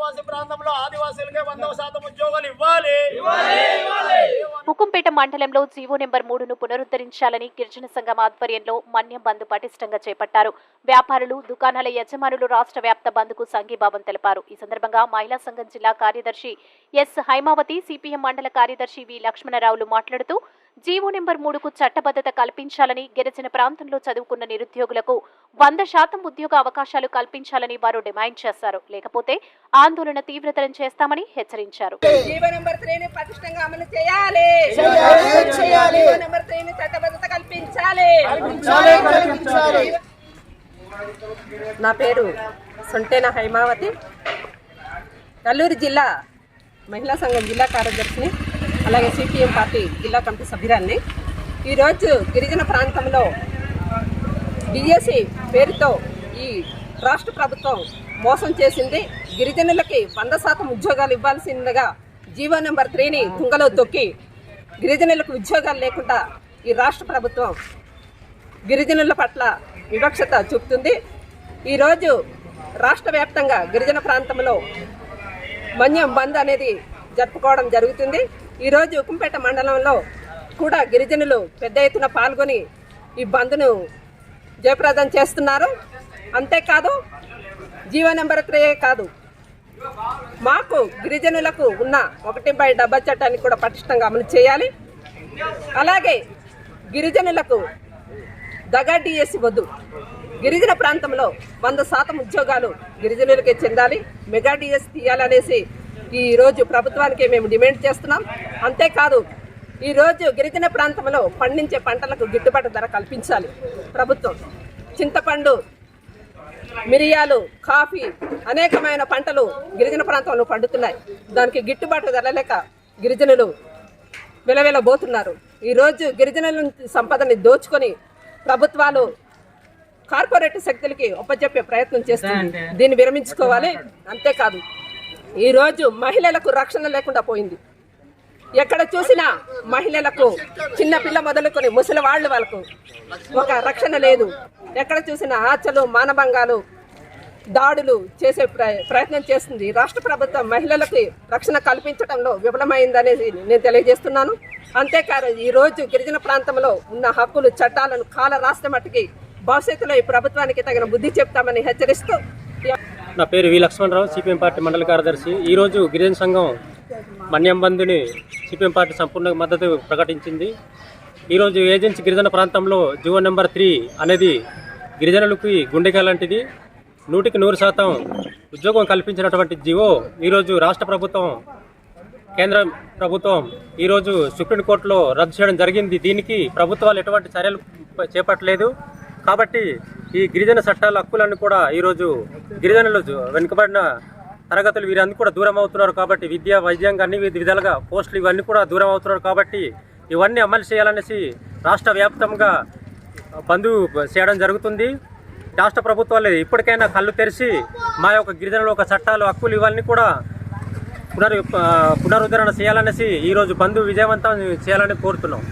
ఆదివాసీ ప్రాంతంలో ఆదివాసీలకే వంద శాతం ఉద్యోగాలు ఇవ్వాలి. హుకుంపేట మండలంలో జీవో నెంబర్ మూడును పునరుద్ధరించాలని గిరిజన సంఘం ఆధ్వర్యంలో మన్యం బంద్ పటిష్టంగా చేపట్టారు. వ్యాపారులు దుకాణాల యజమానులు రాష్ట్ర వ్యాప్త బంద్కు సంఘీభావం తెలిపారు. ఈ సందర్భంగా మహిళా సంఘం జిల్లా కార్యదర్శి ఎస్ హైమావతి సిపిఎం మండల కార్యదర్శి వి లక్ష్మణరావులు మాట్లాడుతూ జీవో నెంబర్ మూడుకు చట్టబద్ధత కల్పించాలని గిరిజన ప్రాంతంలో చదువుకున్న నిరుద్యోగులకు వంద శాతం ఉద్యోగ అవకాశాలు కల్పించాలని వారు డిమాండ్ చేశారు. లేకపోతే ఆందోళన తీవ్రతరం చేస్తామని హెచ్చరించారు. నా పేరు సొంటేన హైమావతి. కల్లూరు జిల్లా మహిళా సంఘం జిల్లా కార్యదర్శిని. అలాగే సిపిఎం పార్టీ జిల్లా కమిటీ సభ్యురాన్ని ఈరోజు గిరిజన ప్రాంతంలో డిఎస్సి పేరుతో ఈ రాష్ట్ర ప్రభుత్వం మోసం చేసింది. గిరిజనులకి వంద శాతం ఉద్యోగాలు ఇవ్వాల్సిందిగా జీవో నెంబర్ త్రీని తుంగలో తొక్కి గిరిజనులకు ఉద్యోగాలు లేకుండా ఈ రాష్ట్ర ప్రభుత్వం గిరిజనుల పట్ల వివక్షత చూపుతుంది. ఈరోజు రాష్ట్ర వ్యాప్తంగా గిరిజన ప్రాంతంలో మన్యం బంద్ అనేది జరుపుకోవడం జరుగుతుంది. ఈరోజు ఉక్కంపేట మండలంలో కూడా గిరిజనులు పెద్ద ఎత్తున పాల్గొని ఈ బంద్ను జయప్రదం చేస్తున్నారు. అంతేకాదు జీవ నెంబర్ త్రీ కాదు మాకు గిరిజనులకు ఉన్న ఒకటి బై డబ్బా చట్టాన్ని కూడా పటిష్టంగా అమలు చేయాలి. అలాగే గిరిజనులకు దగా డిఎస్సి వద్దు. గిరిజన ప్రాంతంలో వంద శాతం ఉద్యోగాలు గిరిజనులకే చెందాలి. మెగా డిఎస్ తీయాలనేసి ఈ రోజు ప్రభుత్వానికి మేము డిమాండ్ చేస్తున్నాం. అంతేకాదు ఈ రోజు గిరిజన ప్రాంతంలో పండించే పంటలకు గిట్టుబాటు ధర కల్పించాలి ప్రభుత్వం. చింతపండు మిరియాలు కాఫీ అనేకమైన పంటలు గిరిజన ప్రాంతంలో పండుతున్నాయి. దానికి గిట్టుబాటు ధర లేక గిరిజనులు విలవిలబోతున్నారు. ఈరోజు గిరిజనుల సంపదని దోచుకొని ప్రభుత్వాలు కార్పొరేట్ శక్తులకి ఒప్పచెప్పే ప్రయత్నం చేస్తుంది. దీన్ని విరమించుకోవాలి. అంతేకాదు ఈరోజు మహిళలకు రక్షణ లేకుండా పోయింది. ఎక్కడ చూసినా మహిళలకు చిన్న పిల్ల మొదలుకొని ముసలి వాళ్ళు వాళ్ళకు ఒక రక్షణ లేదు. ఎక్కడ చూసినా ఆచలు మానభంగాలు దాడులు చేసే ప్రయత్నం చేస్తుంది. రాష్ట్ర ప్రభుత్వం మహిళలకి రక్షణ కల్పించడంలో విఫలమైందనేది నేను తెలియజేస్తున్నాను. అంతేకాదు ఈ రోజు గిరిజన ప్రాంతంలో ఉన్న హక్కులు చట్టాలను కాల రాష్ట్ర మట్టుకి భవిష్యత్తులో ఈ ప్రభుత్వానికి తగిన బుద్ధి చెప్తామని హెచ్చరిస్తూ నా పేరు వి లక్ష్మణరావు సిపిఎం పార్టీ మండల కార్యదర్శి. ఈరోజు గిరిజన సంఘం మన్యం బంధుని సిపిఎం పార్టీ సంపూర్ణ మద్దతు ప్రకటించింది. ఈరోజు ఏజెన్సీ గిరిజన ప్రాంతంలో జీవో నెంబర్ త్రీ అనేది గిరిజనులకి గుండెక లాంటిది. నూటికి నూరు శాతం ఉద్యోగం కల్పించినటువంటి జీవో ఈరోజు రాష్ట్ర ప్రభుత్వం కేంద్ర ప్రభుత్వం ఈరోజు సుప్రీంకోర్టులో రద్దు చేయడం జరిగింది. దీనికి ప్రభుత్వాలు ఎటువంటి చర్యలు చేపట్టలేదు. కాబట్టి ఈ గిరిజన చట్టాల హక్కులన్నీ కూడా ఈరోజు గిరిజనులు వెనుకబడిన తరగతులు వీరందరూ కూడా దూరం అవుతున్నారు కాబట్టి విద్య వైద్యంగా అన్ని విధాలుగా పోస్టులు ఇవన్నీ కూడా దూరం అవుతున్నారు కాబట్టి ఇవన్నీ అమలు చేయాలనేసి రాష్ట్ర వ్యాప్తంగా బంధు చేయడం జరుగుతుంది. రాష్ట్ర ప్రభుత్వాలు ఇప్పటికైనా కళ్ళు తెరిచి మా యొక్క గిరిజనుల యొక్క చట్టాలు హక్కులు ఇవన్నీ కూడా పునరు పునరుద్ధరణ చేయాలనేసి ఈరోజు బంధు విజయవంతం చేయాలని కోరుతున్నాం.